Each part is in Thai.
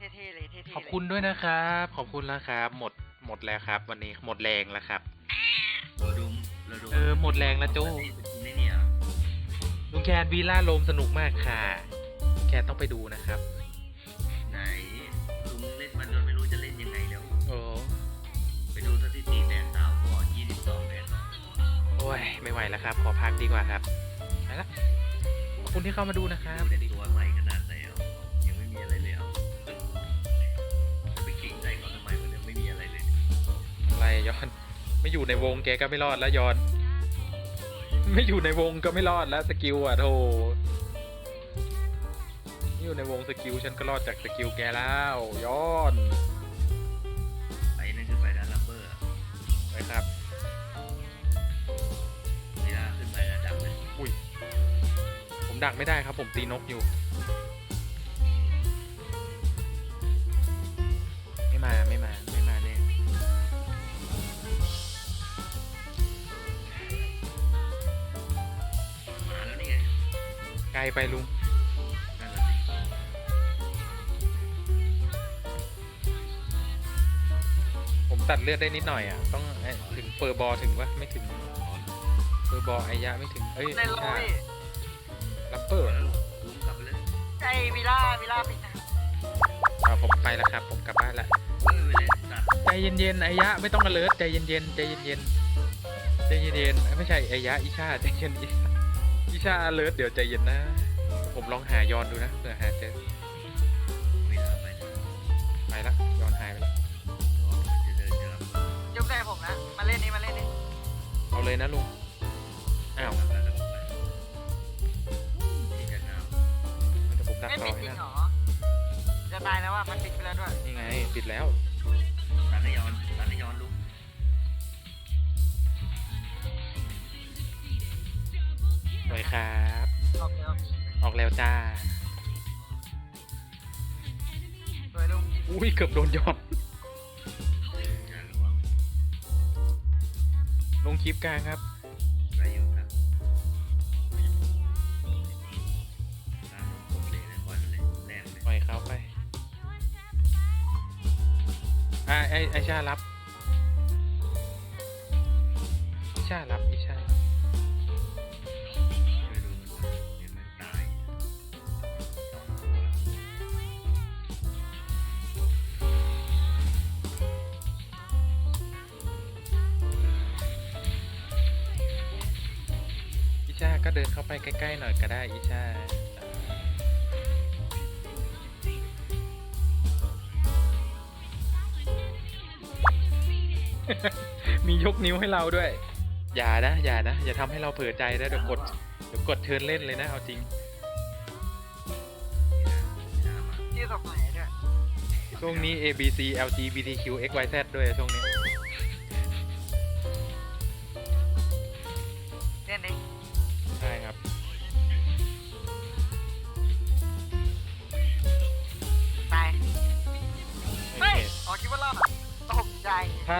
เท่ๆเลยเท่ๆเลยขอบคุณด้วยนะครับ ขอบคุณแล้วครับ หมดหมดแล้วครับ วันนี้หมดแรงแล้วครับ เราดูเราดูเออหมดแรงแล้วโจ้นี่เนี่ยลุงแคนวีล่าโลมสนุกมากค่ะลุงแคนต้องไปดูนะครับ ไหนลุงเล่นมันจนไม่รู้จะเล่นยังไงแล้ว โอ้ไปดูสถิติแดนสาวก่อน22แดนสองโอ้ยไม่ไหวแล้วครับ ขอพักดีกว่าครับไปละขอบคุณที่เข้ามาดูนะครับ ดูแต่ตัวใหม่ ยอน ไม่อยู่ในวงแกก็ไม่รอดแล้วยอน ไม่อยู่ในวงก็ไม่รอดแล้วสกิลอะโธ่ไม่อยู่ในวงสกิลฉันก็รอดจากสกิลแกแล้วย้อนไปนั่นคือไปด้านลัมเบอร์อะไปครับเวลาขึ้นไประดับเลยอุ้ยผมดักไม่ได้ครับผมตีนกอยู่ ลไปลุงนั่นแหละสิผมตัดเลือดได้นิดหน่อยอะ ต้องเอ้ยถึงเปอร์บอลถึงวะไม่ถึงเปอร์บอลไอยะไม่ถึง เอ้ยในโลใช่พี่ลัปเปอร์แล้วลุงกลับไปเลยไอวิล่าวิล่าปิดนะอ่าผมไปแล้วครับ ผมกลับบ้านละเฮ้ยไปเล่นสัตว์ใจเย็นๆไอยะไม่ต้องอเลิร์ใจเย็นๆใจเย็นๆใจเย็นๆเอ้ยไม่ใช่ไอยะอิชาใจเย็นอิชาอิ ชาอเลิร์เดี๋ยวใจเย็นนะ ผมลองหายอนดูนะเผื่อหาเจอเวลาไปนะไปละยอนหายไปละมันจะเดินเจอยุบใจผมนะ มาเล่นนี้มาเล่นนี้เอาเลยนะลุงอ้าวแล้วก็ไปที่จะน้เดี๋ยวผมดักไม่ต่ปิอดจให้ริงนะเหรอ จะตายแล้วว่ามันปิดไปแล้วด้วย นี่ไงปิดแล้ว ครับโอเคโอเคออกแล้วจ้า สวยลุงอุ้ยเกือบโดนยอนงานระวังลงคลิปกลางครับ ไรอยู่ครับน้ำผมเลยนะปล่อยมันเลยแรงเลยปล่อยเขาไปอ่าไอไอชารับ เดินเข้าไปใกล้ๆหน่อยก็ได้อิชามียกนิ้วให้เราด้วย อย่านะ อย่านะ อย่าทำให้เราเผลอใจนะเดี๋ยวกด เดี๋ยวกดเชิญเล่นเลยนะ เอาจริง ที่สมัยด้วย ช่วงนี้ A B C L G B T Q X Y Z ด้วยช่วงนี้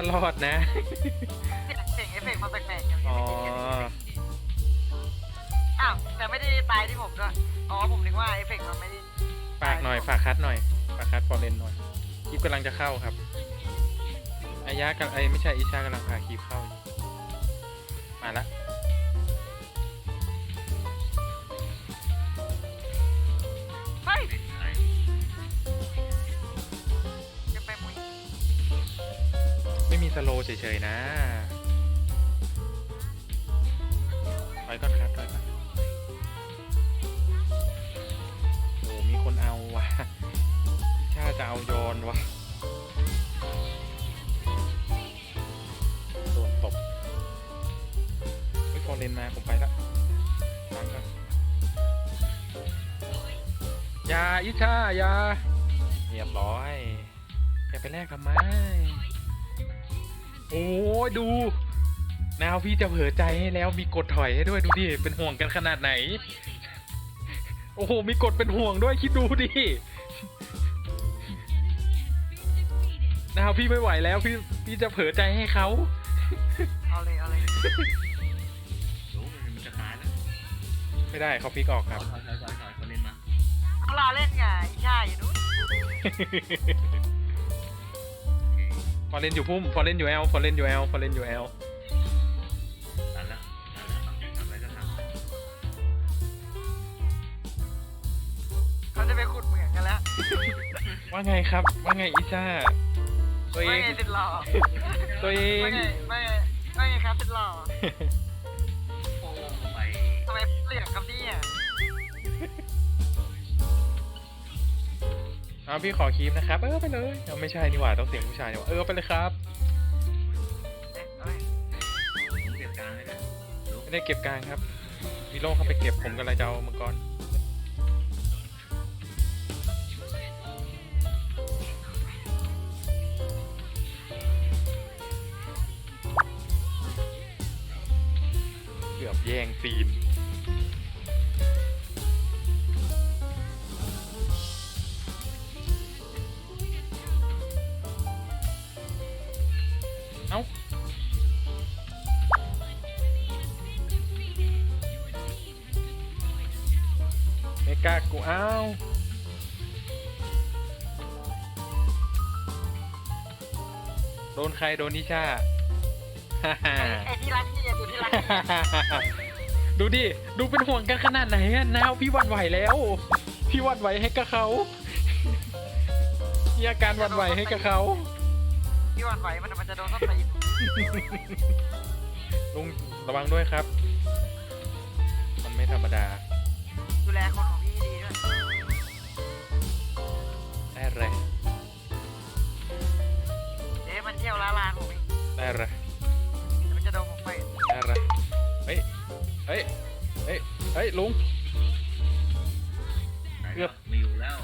ารอดนะเสียงเสียงเอฟเฟกต์มันแปลกๆอย่างอ๋อ อ้าวแต่ไม่ได้ตายที่ผมด้วยอ๋อผมนึกว่าเอฟเฟกต์มันไม่ได้ฝากหน่อย ฝากคัดหน่อย ฝากคัดฟอร์เรนหน่อยคลิปกำลังจะเข้าครับอายะกับไอยไม่ใช่อิชากำลังพาคลิปเข้าอยู่มาละ เฉยๆนะถอยก่อนครับถอยก่อนโอ้มีคนเอาวะชาจะเอายอนวะโดนตบเฮ้ยฟอร์เรนมาผมไปละล้างก่อนอยาอิชาอยาเรียบร้อยแกไปแลกทำไม โอ้ยดูนาวพี่จะเผลอใจให้แล้วมีกดถอยให้ด้วยดูดิเป็นห่วงกันขนาดไหน โอ้โหมีกดเป็นห่วงด้วยคิดดูดินาวพี่ไม่ไหวแล้วพี่พี่จะเผลอใจให้เขาเอาเลยเอาเลยรู้มันมันจะตายแล้วไม่ได้เขาพลิกออกถคอรัยบถอยถอยถอยถอยเขาเล่นมาเขารอเล่นไงอีช่าอยู่นู้น ฟอร์เรนอยู่พุ่มฟอร์เรนอยู่แอลฟอร์เรนอยู่แอลฟอร์เรนอยู่แอลตันแล้วตันแล้วทำอะไรก็ทำเขาจะไปขุดเหมืองกันแล้วว่าไงครับ ว่าไงอิซ่าตัวเอไม่งไงติดหล่อตัวเอง ไม่ไงไม่ไงไม่ไงครับติดหล่อโอ้ เอาพี่ขอคีมนะครับ เออไปเลยเอาไม่ใช่นี่หว่าต้องเสียงผู้ชายนี่หว่าเออไปเลยครับ เก็บกลางให้ด้วยลุกไม่ได้เก็บกลางครับมีโล่เข้าไปเก็บผมกำลังจะเอามังกรเกือบแย่งซีน กล้ากูอ้าโดนใครโดนนิชาฮ่าฮ่าไอ้ที่รักที่อยู่ที่รักที่ดูดิ ดูเป็นห่วงกันขนาดไหนอะนาวพี่หวันไหวแล้ว พี่หวันไหวให้กับเขามีอาการหวันไหวให้กับเขาที่หวันไหวมันมันจะโดนต้นตีนลุงระวังด้วยครับ มันไม่ธรรมดา ดูแลคนของ พี่ดีด้วยได้เลยเอ๊ะมันเที่ยวล้าลานผมอีกได้เลยเดี๋ยวมันจะโดนผมไปได้เลยเฮ้ยเฮ้ยเฮ้ยเฮ้ยลุงไหนเกืแล้อวบ ไม่อยู่แล้ว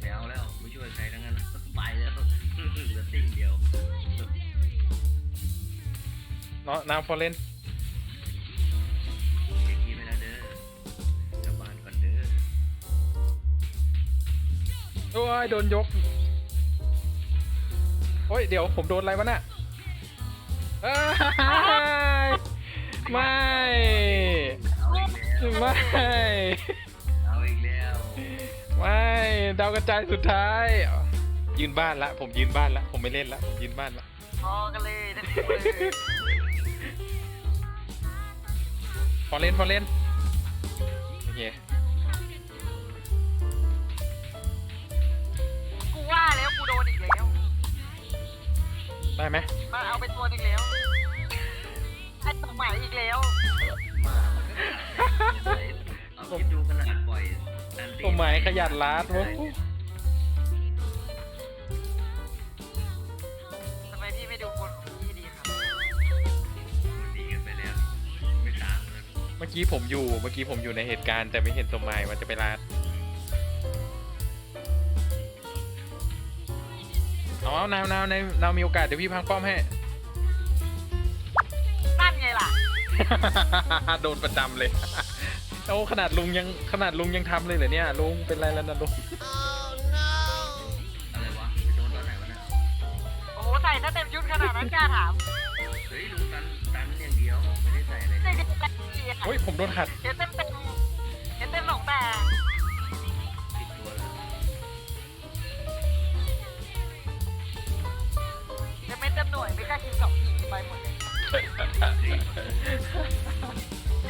ไม่เอาแล้วไม่ช่วยใครทั้งนั้นแล้วไปแล้วเหลือติ่งเดียว เนาะน้ำฟอร์เรน โอ้ยโดนยก โอ้ย เดี๋ยวผมโดนอะไรวะน่ะเอ้ยไม่ ไม่ เอาอีกแล้วไม่ดาวกระจายสุดท้าย ยืนบ้านละ ผมยืนบ้านละ ผมไม่เล่นละ ผมยืนบ้านละ พอกันเลยทั้งคู่เลยพอเล่น พอเล่น โอเค ได้ไหมมาเอาไปตัวหนึงแล้วไอ้ตกหมายอีกแล้วมามันก็เอาคิดดูขนาดปล่อยอันตีผมหมายขยันลาดวะทำไมพี่ไม่ดูคนของพี่ดีครับมันดีกันไปแล้วไม่ต่างเลยเมื่อกี้ผมอยู่ เมื่อกี้ผมอยู่ในเหตุการณ์แต่ไม่เห็นสมหมายมันจะไปลาด เอาเอานาวนาวในนาวมีโอกาสเดี๋ยวพี่พังป้อมให้ นั่นไงล่ะ โดนประจำเลย โอ้ขนาดลุงยังขนาดลุงยังทำเลยเหรอเนี่ยลุงเป็นไรแล้วนะลุง อะไรวะไปโดนตอนไหนวะเนี่ยโอ้โห ใส่ถ้าเต็มชุดขนาดนั้นกล้าถามเฮ้ยลุงตันตันอย่างเดียวไม่ได้ใส่อะไรใส่เลยเต็มเต็มที่เฮ้ยผมโดนขัดเห็นเต็มเต็ม ไปหมดเลย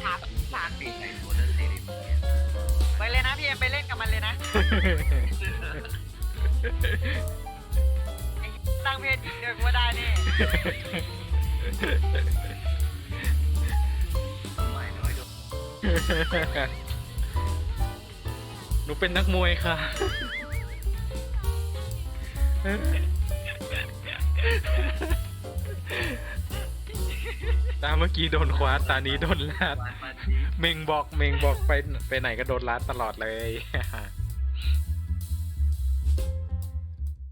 ถามถามปีกไอ้ตัวนั้นสิริเมื่อกี้ไปเลยนะพี่เอ็มไปเล่นกับมันเลยนะไอ้ตั้งเพจอีกเดี๋ยวกูว่าได้นี่ทำไมน้อยโดนหนูเป็นนักมวยค่ะ ตาเมื่อกี้โดนคว้าตานี้โดนลาดวานมาทีเมงบอกเมงบอกไปไปไหนก็โดนลาดตลอดเลย